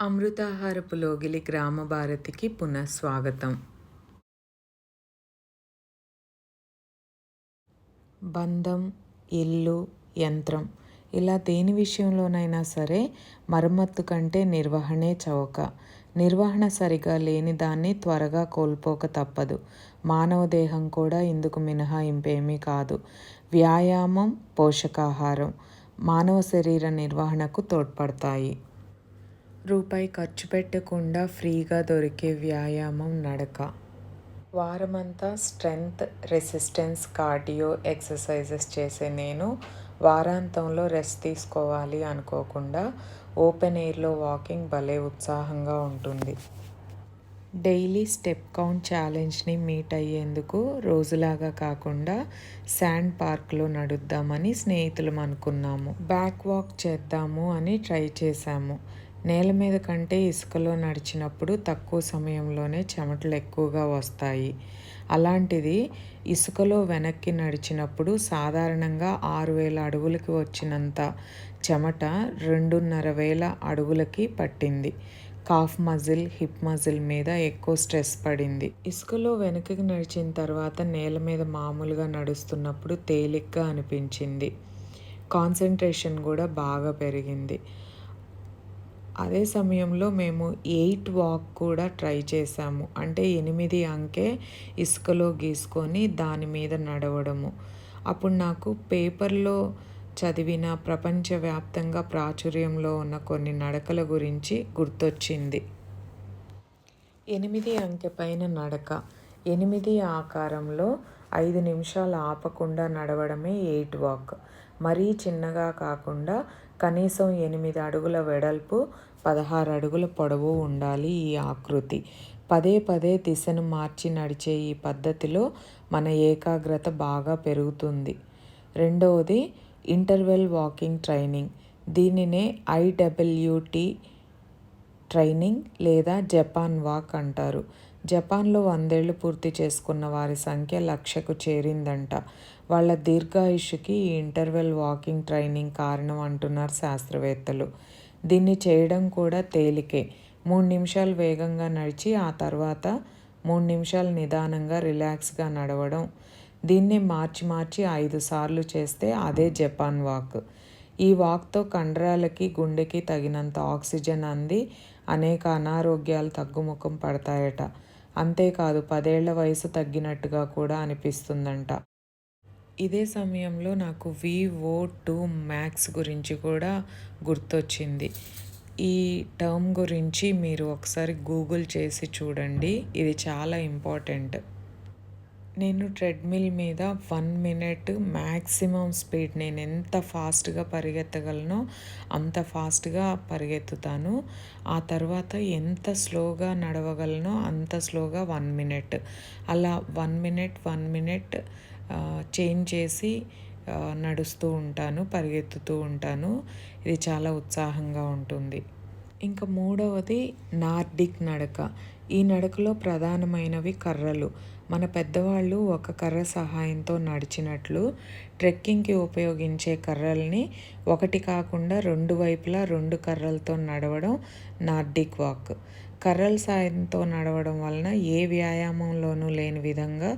అమృతాహారపు లోగిలి గ్రామ భారతికి పునఃస్వాగతం బంధం ఇల్లు యంత్రం ఇలా దేని విషయంలోనైనా సరే మరమ్మత్తు కంటే నిర్వహణే చౌక. నిర్వహణ సరిగా లేని దాన్ని త్వరగా కోల్పోక తప్పదు. మానవ దేహం కూడా ఇందుకు మినహాయింపేమీ కాదు. వ్యాయామం పోషకాహారం మానవ శరీర నిర్వహణకు తోడ్పడతాయి. రూపాయి ఖర్చు పెట్టకుండా ఫ్రీగా దొరికే వ్యాయామం నడక. వారమంతా స్ట్రెంగ్త్ రెసిస్టెన్స్ కార్డియో ఎక్సర్సైజెస్ చేసే నేను వారాంతంలో రెస్ట్ తీసుకోవాలి అనుకోకుండా ఓపెన్ ఎయిర్లో వాకింగ్ భలే ఉత్సాహంగా ఉంటుంది. డైలీ స్టెప్ కౌంట్ ఛాలెంజ్ని మీట్ అయ్యేందుకు రోజులాగా కాకుండా శాండ్ పార్క్లో నడుద్దామని స్నేహితులం అనుకున్నాము. బ్యాక్ వాక్ చేద్దాము అని ట్రై చేశాము. నేల మీద కంటే ఇసుకలో నడిచినప్పుడు తక్కువ సమయంలోనే చెమటలు ఎక్కువగా వస్తాయి. అలాంటిది ఇసుకలో వెనక్కి నడిచినప్పుడు సాధారణంగా ఆరు వేల అడుగులకి వచ్చినంత చెమట రెండున్నర వేల అడుగులకి పట్టింది. కాఫ్ మజిల్ హిప్ మజిల్ మీద ఎక్కువ స్ట్రెస్ పడింది. ఇసుకలో వెనక్కి నడిచిన తర్వాత నేల మీద మామూలుగా నడుస్తున్నప్పుడు తేలిగ్గా అనిపించింది. కాన్సన్ట్రేషన్ కూడా బాగా పెరిగింది. అదే సమయంలో మేము ఎయిట్ వాక్ కూడా ట్రై చేసాము. అంటే ఎనిమిది అంకె ఇసుకలో గీసుకొని దాని మీద నడవడము. అప్పుడు నాకు పేపర్లో చదివిన ప్రపంచవ్యాప్తంగా ప్రాచుర్యంలో ఉన్న కొన్ని నడకల గురించి గుర్తొచ్చింది. ఎనిమిది అంకె పైన నడక. ఎనిమిది ఆకారంలో ఐదు నిమిషాలు ఆపకుండా నడవడమే ఎయిట్ వాక్. మరీ చిన్నగా కాకుండా కనీసం ఎనిమిది అడుగుల వెడల్పు పదహారు అడుగుల పొడవు ఉండాలి ఈ ఆకృతి. పదే పదే దిశను మార్చి నడిచే ఈ పద్ధతిలో మన ఏకాగ్రత బాగా పెరుగుతుంది. రెండవది ఇంటర్వెల్ వాకింగ్ ట్రైనింగ్. దీనినే ఐడబ్ల్యూటి ట్రైనింగ్ లేదా జపాన్ వాక్ అంటారు. జపాన్లో వందేళ్ళు పూర్తి చేసుకున్న వారి సంఖ్య లక్షకు చేరిందంట. వాళ్ళ దీర్ఘాయుష్కి ఈ ఇంటర్వెల్ వాకింగ్ ట్రైనింగ్ కారణం అంటున్నారు శాస్త్రవేత్తలు. దీన్ని చేయడం కూడా తేలికే. మూడు నిమిషాలు వేగంగా నడిచి ఆ తర్వాత మూడు నిమిషాలు నిదానంగా రిలాక్స్గా నడవడం. దీన్ని మార్చి మార్చి ఐదు సార్లు చేస్తే అదే జపాన్ వాక్. ఈ వాక్తో కండరాలకి గుండెకి తగినంత ఆక్సిజన్ అంది. అనేక అనారోగ్యాలు తగ్గుముఖం పడతాయట. అంతేకాదు పదేళ్ళ వయసు తగ్గినట్టుగా కూడా అనిపిస్తుందంట. ఇదే సమయంలో నాకు వివో టూ మ్యాక్స్ గురించి కూడా గుర్తొచ్చింది. ఈ టర్మ్ గురించి మీరు ఒకసారి గూగుల్ చేసి చూడండి. ఇది చాలా ఇంపార్టెంట్. నేను ట్రెడ్మిల్ మీద వన్ మినిట్ మ్యాక్సిమం స్పీడ్ నేను ఎంత ఫాస్ట్గా పరిగెత్తగలనో అంత ఫాస్ట్గా పరిగెత్తుతాను. ఆ తర్వాత ఎంత స్లోగా నడవగలనో అంత స్లోగా వన్ మినిట్. అలా one minute one minute change చేసి నడుస్తూ ఉంటాను పరిగెత్తుతూ ఉంటాను. ఇది చాలా ఉత్సాహంగా ఉంటుంది. ఇంకా మూడవది నార్డిక్ నడక. ఈ నడకలో ప్రధానమైనవి కర్రలు. మన పెద్దవాళ్ళు ఒక కర్ర సహాయంతో నడిచినట్లు ట్రెక్కింగ్కి ఉపయోగించే కర్రల్ని ఒకటి కాకుండా రెండు వైపులా రెండు కర్రలతో నడవడం నార్డిక్ వాక్. కర్రల సాయంతో నడవడం వలన ఏ వ్యాయామంలోనూ లేని విధంగా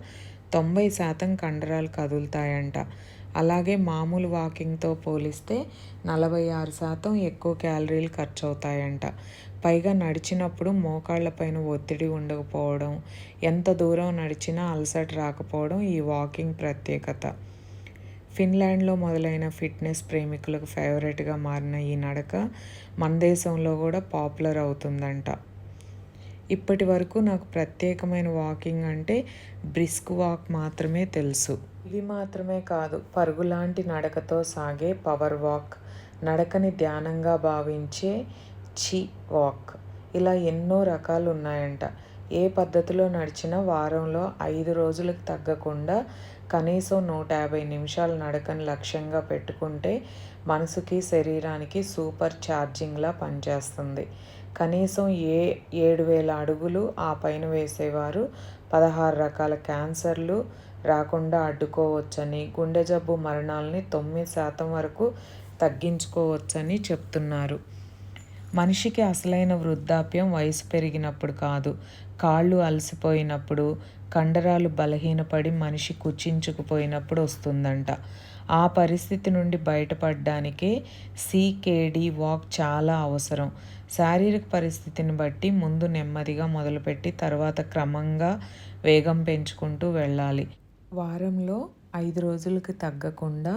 తొంభై శాతం కండరాలు కదులుతాయంట. అలాగే మామూలు వాకింగ్తో పోలిస్తే నలభై ఆరు శాతం ఎక్కువ క్యాలరీలు ఖర్చు అవుతాయంట పైగా నడిచినప్పుడు మోకాళ్ళపైన ఒత్తిడి ఉండకపోవడం ఎంత దూరం నడిచినా అలసట రాకపోవడం ఈ వాకింగ్ ప్రత్యేకత. ఫిన్లాండ్లో మొదలైన ఫిట్నెస్ ప్రేమికులకు ఫేవరెట్గా మారిన ఈ నడక మన దేశంలో కూడా పాపులర్ అవుతుందంట. ఇప్పటి వరకు నాకు ప్రత్యేకమైన వాకింగ్ అంటే బ్రిస్క్ వాక్ మాత్రమే తెలుసు. ఇవి మాత్రమే కాదు పరుగులాంటి నడకతో సాగే పవర్ వాక్ నడకని ధ్యానంగా భావించే చి వాక్. ఇలా ఎన్నో రకాలు ఉన్నాయంట. ఏ పద్ధతిలో నడిచినా వారంలో ఐదు రోజులకు తగ్గకుండా కనీసం నూట యాభై నిమిషాలు నడకని లక్ష్యంగా పెట్టుకుంటే మనసుకి శరీరానికి సూపర్ ఛార్జింగ్లా పనిచేస్తుంది. కనీసం ఏ ఏడు వేల అడుగులు ఆ పైన వేసేవారు. పదహారు రకాల క్యాన్సర్లు రాకుండా అడ్డుకోవచ్చని గుండె జబ్బు మరణాలని తొమ్మిది శాతం వరకు తగ్గించుకోవచ్చని చెప్తున్నారు. మనిషికి అసలైన వృద్ధాప్యం వయసు పెరిగినప్పుడు కాదు. కాళ్ళు అలసిపోయినప్పుడు కండరాలు బలహీనపడి మనిషి కుచించుకుపోయినప్పుడు వస్తుందంట. ఆ పరిస్థితి నుండి బయటపడడానికే సీకేడీ వాక్ చాలా అవసరం. శారీరక పరిస్థితిని బట్టి ముందు నెమ్మదిగా మొదలుపెట్టి తర్వాత క్రమంగా వేగం పెంచుకుంటూ వెళ్ళాలి. వారంలో ఐదు రోజులకి తగ్గకుండా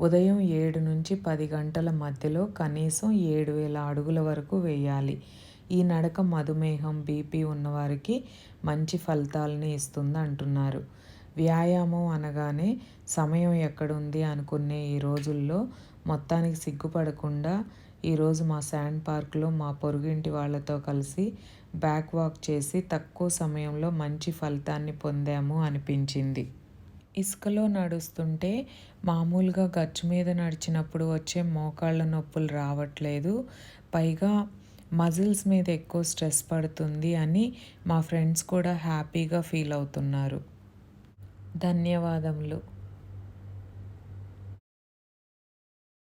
ఉదయం ఏడు నుంచి పది గంటల మధ్యలో కనీసం ఏడు వేల అడుగుల వరకు వేయాలి. ఈ నడక మధుమేహం బీపీ ఉన్నవారికి మంచి ఫలితాలని ఇస్తుంది అంటున్నారు. వ్యాయామం అనగానే సమయం ఎక్కడుంది అనుకునే ఈ రోజుల్లో మొత్తానికి సిగ్గుపడకుండా ఈరోజు మా శాండ్ పార్క్లో మా పొరుగింటి వాళ్ళతో కలిసి బ్యాక్ వాక్ చేసి తక్కువ సమయంలో మంచి ఫలితాన్ని పొందాము అనిపించింది. ఇసుకలో నడుస్తుంటే మామూలుగా గచ్చు మీద నడిచినప్పుడు వచ్చే మోకాళ్ళ నొప్పులు రావట్లేదు. పైగా మజిల్స్ మీద ఎక్కువ స్ట్రెస్ పడుతుంది అని మా ఫ్రెండ్స్ కూడా హ్యాపీగా ఫీల్ అవుతున్నారు. ధన్యవాదములు.